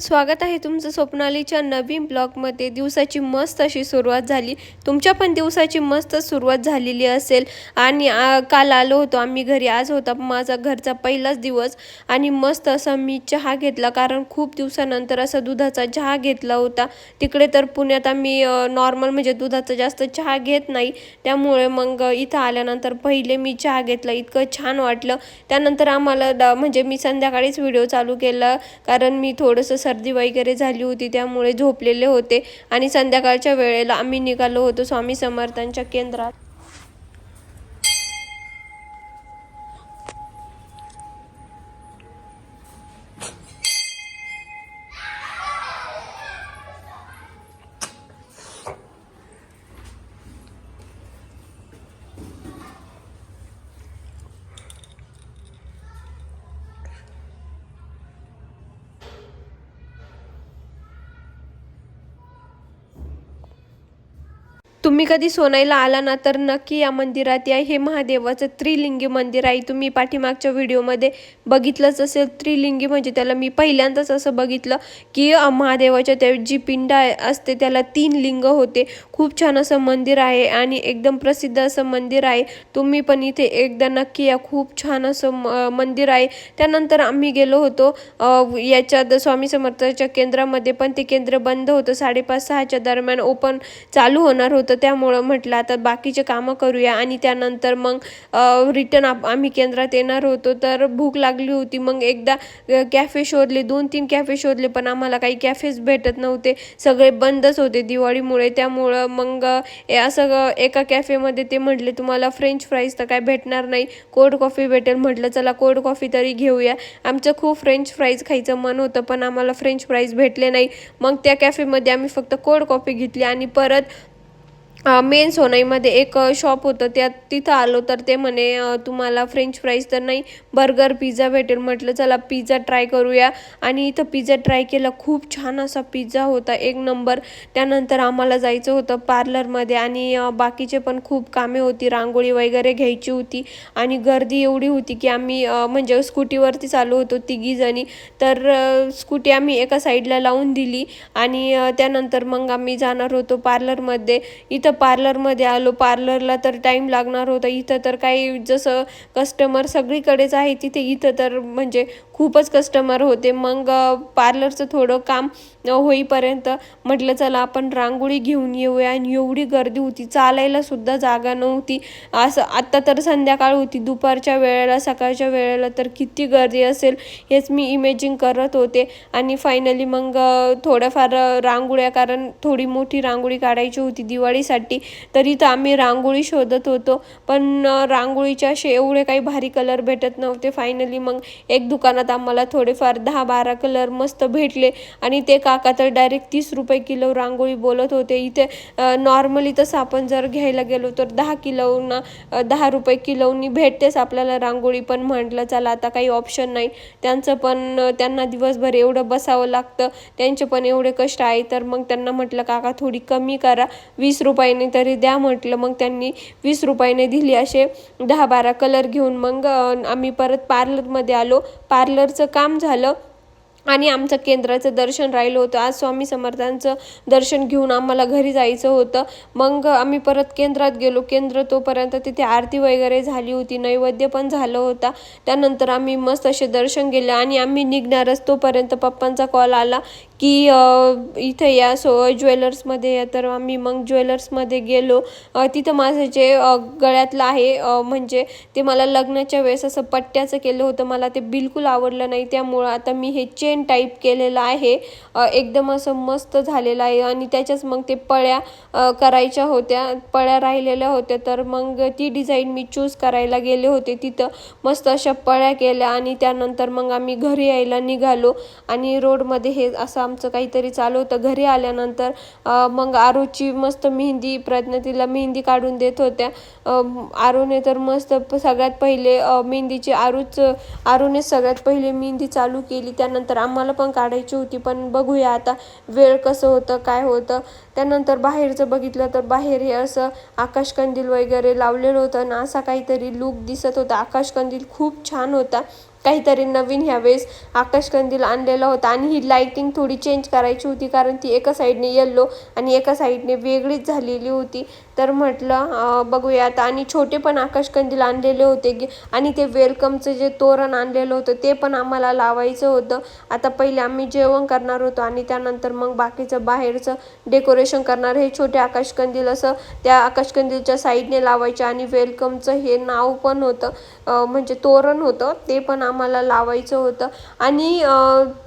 स्वागत आहे तुमचं स्वप्नालीच्या नवीन ब्लॉगमध्ये. दिवसाची मस्त अशी सुरुवात झाली. तुमच्या पण दिवसाची मस्त सुरुवात झालेली असेल. आणि काल आलो होतो. आम्ही घरी. आज होता माझा घरचा पहिलाच दिवस. आणि मस्त असा मी चहा घेतला. कारण खूप दिवसानंतर असा दुधाचा चहा घेतला होता. तिकडे तर पुण्यात आम्ही नॉर्मल म्हणजे दुधाचा जास्त चहा घेत नाही. त्यामुळे मग इथं आल्यानंतर पहिले मी चहा घेतला. इतकं छान वाटलं. त्यानंतर आम्हाला म्हणजे मी संध्याकाळीच व्हिडिओ चालू केला. कारण मी थोडंसं सर्दी वगैरे झाली होती त्यामुळे झोपलेले होते. आणि संध्याकाळच्या वेळेला आम्ही निघालो होतो स्वामी समर्थांच्या केंद्रात. तुम्ही कधी सोनाईला आला ना तर नक्की या मंदिरात या. हे महादेवाचं त्रिलिंगी मंदिर आहे. तुम्ही पाठीमागच्या व्हिडिओमध्ये बघितलंच असेल. त्रिलिंगी म्हणजे त्याला मी पहिल्यांदाच असं बघितलं की महादेवाच्या त्या जी पिंड आहे- असते त्याला तीन लिंग होते. खूप छान असं मंदिर आहे आणि एकदम प्रसिद्ध असं मंदिर आहे. तुम्ही पण इथे एकदा नक्की या. खूप छान असं मंदिर आहे. त्यानंतर आम्ही गेलो होतो याच्या याच्यात स्वामी समर्थाच्या केंद्रामध्ये. पण ते केंद्र बंद होतं. साडेपाच सहाच्या दरम्यान ओपन चालू होणार होतं. त्यामुळं म्हटलं आता बाकीचे कामं करूया आणि त्यानंतर मग रिटर्न आप आम्ही केंद्रात येणार होतो. तर भूक लागली होती. मग एकदा कॅफे शोधले. दोन तीन कॅफे शोधले पण आम्हाला काही कॅफेच भेटत नव्हते. सगळे बंदच होते दिवाळीमुळे. त्यामुळं मग असं एका कॅफेमध्ये ते म्हटले तुम्हाला फ्रेंच फ्राईज तर काय भेटणार नाही. कोल्ड कॉफी भेटेल. म्हटलं चला कोल्ड कॉफी तरी घेऊया. आमचं खूप फ्रेंच फ्राईज खायचं मन होतं पण आम्हाला फ्रेंच फ्राईज भेटले नाही. मग त्या कॅफेमध्ये आम्ही फक्त कोल्ड कॉफी घेतली आणि परत मेन सोनईमध्ये एक शॉप होतं. त्यात तिथं आलो तर ते म्हणे तुम्हाला फ्रेंच फ्राईज तर नाही बर्गर पिझ्झा भेटेल. म्हटलं चला पिझ्झा ट्राय करूया. आणि इथं पिझ्झा ट्राय केला. खूप छान असा पिझ्झा होता एक नंबर त्यानंतर आम्हाला जायचं होतं पार्लरमध्ये आणि बाकीचे पण खूप कामे होती. रांगोळी वगैरे घ्यायची होती. आणि गर्दी एवढी होती की आम्ही म्हणजे स्कूटीवरती चालू होतो तिघीजणी. तर स्कूटी आम्ही एका साईडला लावून दिली. आणि त्यानंतर मग आम्ही जाणार होतो पार्लरमध्ये इथं पार्लरमध्ये आलो. पार्लरला तर टाईम लागणार होता. इथं तर काही जसं कस्टमर सगळीकडेच आहे तिथे. इथं तर म्हणजे खूपच कस्टमर होते. मग पार्लरचं थोडं काम होईपर्यंत म्हटलं चला आपण रांगोळी घेऊन येऊया. आणि एवढी गर्दी होती. चालायला सुद्धा जागा नव्हती. असं आत्ता तर संध्याकाळ होती. दुपारच्या वेळेला सकाळच्या वेळेला तर किती गर्दी असेल हेच मी इमेजिंग करत होते. आणि फायनली मग थोड्याफार रांगोळ्या कारण थोडी मोठी रांगोळी काढायची होती. दिवाळीसाठी तर इथं आम्ही रांगोळी शोधत होतो पण रांगोळीचे असे एवढे काही भारी कलर भेटत नव्हते. फायनली मग एक दुकानात आम्हाला थोडेफार दहा बारा कलर मस्त भेटले आणि ते काका तर डायरेक्ट तीस रुपये किलो रांगोळी बोलत होते. इथे नॉर्मली तसं आपण जर घ्यायला गेलो तर दहा किलोना दहा रुपये किलोनी भेटतेच आपल्याला रांगोळी. पण म्हटलं चला आता काही ऑप्शन नाही. त्यांचं पण त्यांना दिवसभर एवढं बसावं लागतं. त्यांचे पण एवढे कष्ट आहे. तर मग त्यांना म्हटलं काका थोडी कमी करा. वीस रुपये रुपयाने तरी द्या म्हटलं. मग त्यांनी वीस रुपयाने दिली असे दहा बारा कलर घेऊन. मग आम्ही परत पार्लरमध्ये आलो. पार्लरचं काम झालं आणि आमचं केंद्राचं दर्शन राहिलं होतं. आज स्वामी समर्थांचं दर्शन घेऊन आम्हाला घरी जायचं होतं. मग आम्ही परत केंद्रात गेलो. केंद्र तोपर्यंत तिथे आरती वगैरे झाली होती. नैवेद्य पण झालं होता. त्यानंतर आम्ही मस्त असे दर्शन गेले आणि आम्ही निघणारच तोपर्यंत पप्पांचा कॉल आला की इथे या सो ज्वेलर्समध्ये या तर आम्ही मग ज्वेलर्समध्ये गेलो. तिथं माझं जे गळ्यातलं आहे म्हणजे ते मला लग्नाच्या वेळेस असं पट्ट्याचं केलं होतं. मला ते बिलकुल आवडलं नाही. त्यामुळं आता मी हे चेन टाईप केलेलं आहे. एकदम असं मस्त झालेलं आहे. आणि त्याच्याच मग ते पळ्या करायच्या होत्या. पळ्या राहिलेल्या होत्या. तर मग ती डिझाईन मी चूज करायला गेले होते. तिथं मस्त अशा पळ्या केल्या. आणि त्यानंतर मग आम्ही घरी यायला निघालो. आणि रोडमध्ये हे असं आमचं काहीतरी चालू होतं. घरी आल्यानंतर मग आरूची मस्त मेहंदी प्रयत्न तिला मेहंदी काढून देत होत्या. अ, आरूने तर मस्त सगळ्यात पहिले मेहंदीची आरूच आरूने सगळ्यात पहिले मेहंदी चालू केली. त्यानंतर आम्हाला पण काढायची होती पण बघूया आता वेळ कसं होतं काय होतं. त्यानंतर बाहेरचं बघितलं तर बाहेर हे असं आकाशकंदील वगैरे लावलेलं होतं आणि असा काहीतरी लुक दिसत होता. आकाशकंदील खूप छान होता. काहीतरी नवीन ह्यावेळेस आकाशकंदील आणलेला होता आणि ही लाइटिंग थोडी चेंज करायची होती कारण ती एका साईडने येल्लो आणि एका साईडने वेगळीच झालेली होती. तर म्हटलं बघूयात. आणि छोटे पण आकाशकंदील आणलेले होते. गे- आणि ते वेलकमचं जे तोरण आणलेलं होतं ते पण आम्हाला लावायचं होतं. आता पहिले आम्ही जेवण करणार होतो आणि त्यानंतर मग बाकीचं बाहेरचं डेकोरेशन करणार. हे छोटे आकाशकंदील असं त्या आकाशकंदीलच्या साईडने लावायचे आणि वेलकमचं हे नाव पण होतं. म्हणजे तोरण होतं. ते पण आम्हाला लावायचं होतं. आणि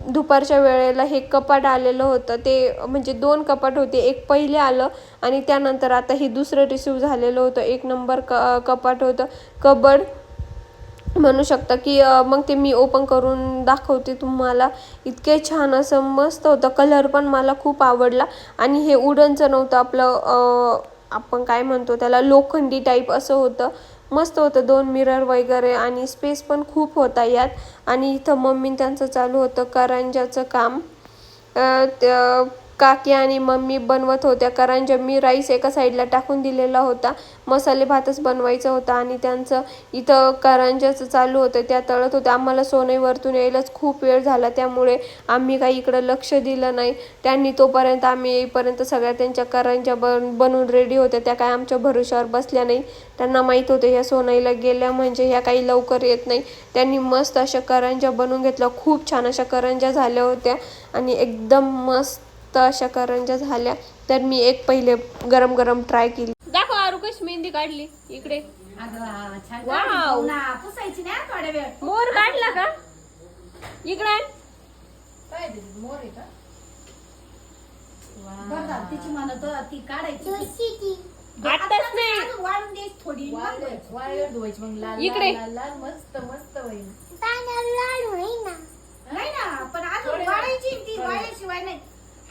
दुपारच्या वेळेला हे कपाट आलेलं होतं. ते म्हणजे दोन कपाट होते. एक पहिले आलं आणि त्यानंतर आता हे दुसरं रिसिव्ह झालेलं होतं एक नंबर क कपाट होतं. कबड म्हणू शकता की मग ते मी ओपन करून दाखवते तुम्हाला. इतके छान असं मस्त होतं. कलर पण मला खूप आवडला. आणि हे उडनचं नव्हतं आपलं आपण काय म्हणतो त्याला लोखंडी टाईप असं होतं. मस्त होतं दोन मिरर वगैरे आणि स्पेस पण खूप होता यात. आणि इथं मम्मी त्यांचं चालू होतं करंजाचं काम. त्या- काकी आणि मम्मी बनवत होत्या. करंज्या मी राईस एका साईडला टाकून दिलेला होता मसाले भातच बनवायचा होता आणि त्यांचं इथं करंजाचं चालू होतं त्या तळत होत्या आम्हाला सोनईवरतून यायलाच खूप वेळ झाला. त्यामुळे आम्ही काही इकडं लक्ष दिलं नाही. त्यांनी तोपर्यंत आम्ही येईपर्यंत सगळ्या त्यांच्या करंज्या बन बनवून रेडी होत्या. त्या काय आमच्या भरोशावर बसल्या नाही. त्यांना माहीत होतं ह्या सोनाईला गेल्या म्हणजे ह्या काही लवकर येत नाही. त्यांनी मस्त अशा करंज्या बनवून घेतल्या. खूप छान अशा करंज्या झाल्या होत्या आणि एकदम मस्त अशा करंज्या झाल्या. तर मी एक पहिले गरम गरम ट्राय केली. दाखव आरू कशी मेहंदी काढली. इकडे. वाव. ना. पुसायची ना थोड्या वेळ मोर काढला का? इकडे काय? मोर आहे का? तिची म्हणत ती काढायची. आताच नाही. अजून वाळून द्यायची थोडी धुवायची. मग लाल इकडे. लाल मस्त मस्त होईल नाही ना पण अजून वाळायची ती वाळल्याशिवाय नाही.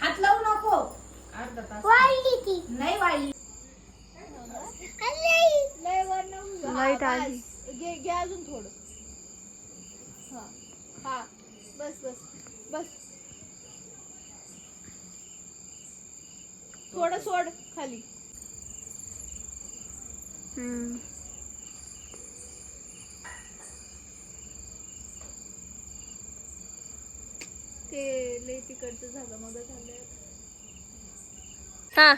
हात लावू नको. अर्धा तास. नाही वाळली लाइट आली. घे घे अजून थोडं. हा हा. बस बस. बस. थोडं सोड खाली. हम्म. ते लय तिकडचं झालं मग झालं. हा.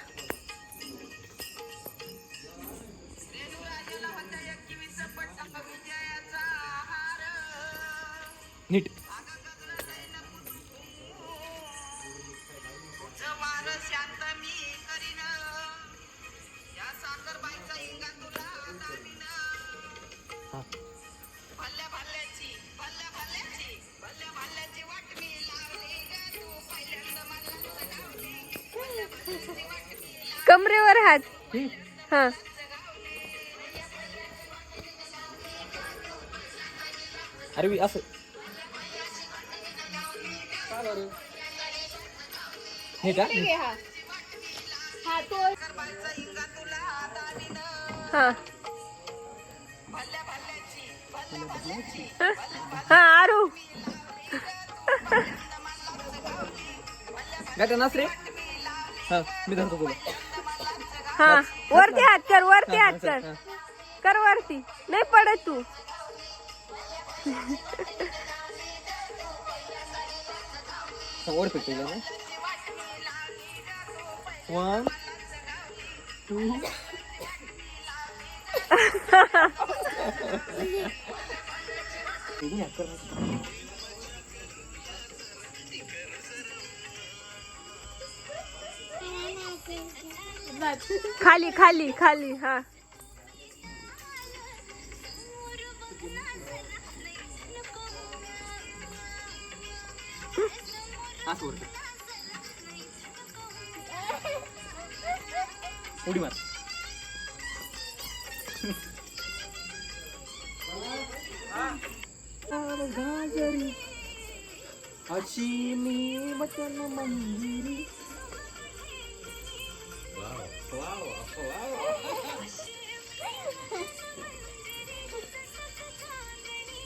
नीट. कमरेवर हा. अरे वी असं. हा? घे हा. हा तो हा. हा आरू. गाठा रे. हा मी धरतो तुला. हा वरती हात कर वरती हात कर. कर वरती. नाही पडत तू. पेटलेलं ना वन टू खाली खाली खाली हा. उडी मार. गाजरी. अशी मी वचन मंदिरी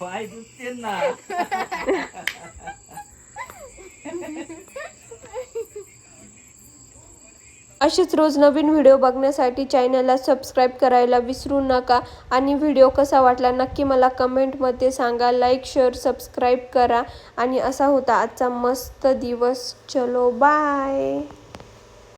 पाय दुखते ना असेच रोज नवीन व्हिडिओ बघण्यासाठी चॅनलला सबस्क्राईब करायला विसरू नका. आणि व्हिडिओ कसा वाटला नक्की मला कमेंटमध्ये सांगा. लाईक शेअर सबस्क्राईब करा. आणि असा होता आजचा मस्त दिवस. चलो बाय